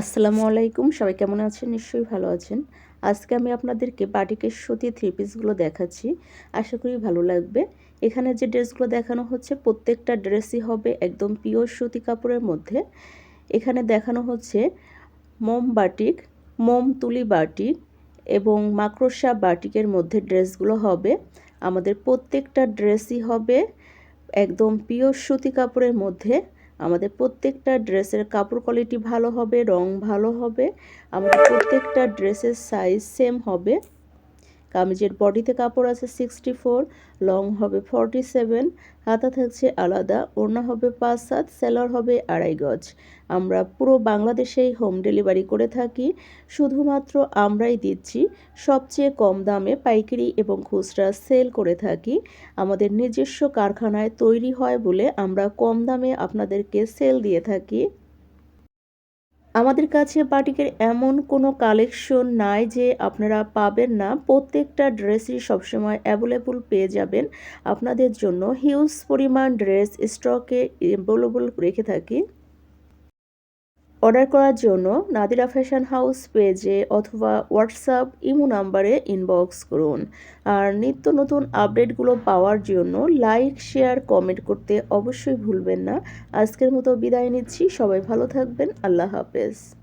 আসসালামু আলাইকুম। সবাই কেমন আছেন? নিশ্চয়ই ভালো আছেন। আজকে আমি আপনাদেরকে বাটিকের সুতি থ্রি পিসগুলো দেখাচ্ছি। আশা করি ভালো লাগবে। এখানে যে ড্রেসগুলো দেখানো হচ্ছে, প্রত্যেকটা ড্রেসই হবে একদম পিওর সুতি কাপড়ের মধ্যে। এখানে দেখানো হচ্ছে মোম বাটিক, মোম তুলি বাটিক এবং মাকড়সা বাটিকের মধ্যে ড্রেসগুলো হবে। আমাদের প্রত্যেকটা ড্রেসই হবে একদম পিওর সুতি কাপড়ের মধ্যে। আমাদের প্রত্যেকটা ড্রেসের কাপড় কোয়ালিটি ভালো হবে, রং ভালো হবে, আমাদের প্রত্যেকটা ড্রেসের সাইজ সেম হবে। কামিজের বডিতে কাপড় আছে সিক্সটি ফোর লং হবে ফর্টি সেভেন হাতা থাকছে আলাদা, ওড়না হবে পাঁচ সাত সেলার হবে আড়াই গজ। আমরা পুরো বাংলাদেশেই হোম ডেলিভারি করে থাকি, শুধুমাত্র আমরাই দিচ্ছি, সবচেয়ে কম দামে পাইকারি এবং খুচরা সেল করে থাকি। আমাদের নিজস্ব কারখানায় তৈরি হয় বলে আমরা কম দামে আপনাদেরকে সেল দিয়ে থাকি। আমাদের কাছে বাটিকের এমন কোনো কালেকশন নাই যে আপনারা পাবেন না। প্রত্যেকটা ড্রেসই সবসময় অ্যাভেলেবল পেয়ে যাবেন। আপনাদের জন্য হিউজ পরিমাণ ড্রেস স্টকে অ্যাভেলেবল রেখে থাকি। অর্ডার করার জন্য নাদিরা ফ্যাশন হাউস পেজে অথবা হোয়াটসঅ্যাপ ইমো নাম্বারে ইনবক্স করুন। আর নিত্য নতুন আপডেটগুলো পাওয়ার জন্য লাইক শেয়ার কমেন্ট করতে অবশ্যই ভুলবেন না। আজকের মতো বিদায় নিচ্ছি। সবাই ভালো থাকবেন। আল্লাহ হাফেজ।